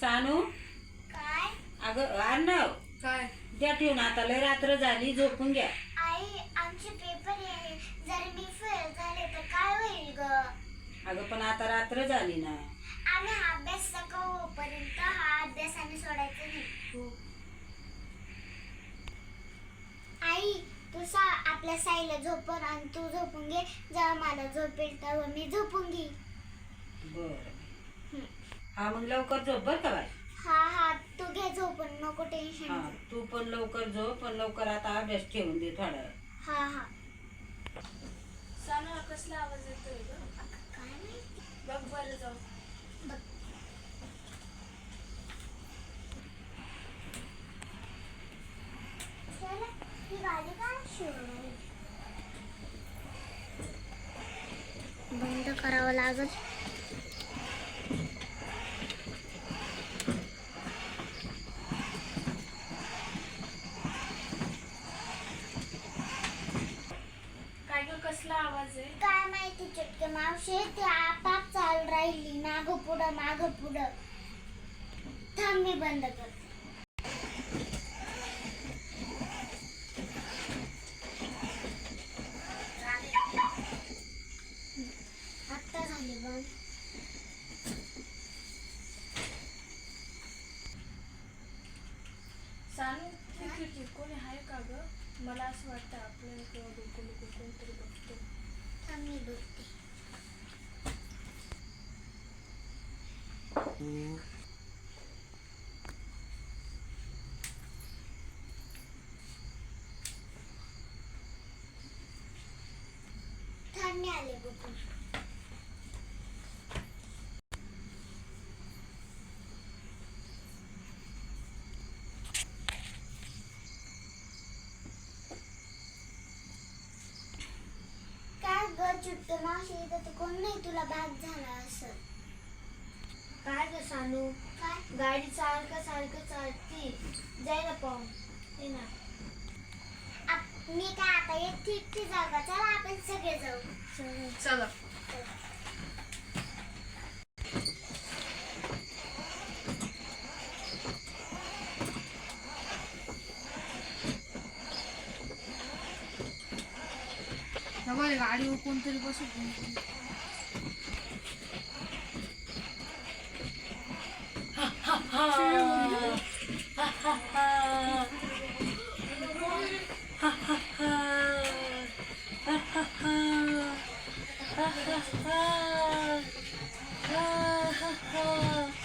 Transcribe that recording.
सानू? काय? अगं अर्णव. काय? द्या ठेवून आता लय रात्र झाली झोपून घ्या. आई आमचे पेपर आहे जर मी फेल झाले तर काय होईल ग? अगं पण आता रात्र झाली ना. आम्ही हा अभ्यास सकाळ होईपर्यंत हा अभ्यास आम्ही सोडायचा नाही. आई तू सा आपल्या साईला झोपून आणि तू झोपून घे. जेव्हा मला झोप येईल तेव्हा मी झोपून घे बर. हा मग लवकर झोप बर का बाय हा हा तू घे झोपून नको टेन्शन हा तू पण लवकर झोप पण लवकर आता अभ्यास ठेवून दे थोडा वेळ. हा हा. सानू कसला आवाज येतोय ग? काय माहिती? बघ बरं जाऊ. चला, ही गाडी का शिवणार बंद करावं लागल काय ग कसला आवाज आहे? काय माहिती चटके मावशी ती आपाप चाल राहिली. माग पुढं माग पुढं. थांब मी बंद करते. आत्ता झाली बंद. खिडकी कोणी आहे का ग? मला असं वाटतं आपल्याला किंवा डोकं लोक कोणतरी बघतो थांब मी बघते थांब मी आले बघून चुट्ट मावशी इथं तर कोण नाही तुला बॅग झाला असं. काय ग सानू? काय? गाडी सारखं सारखं चालती. जायला पाहून. ते ना. आप- मी काय आता एकटी एकटी जाऊ का? चला आपण सगळे जाऊ. चला. সবাই গাড়ি কোন তেল বসে Ha ha ha!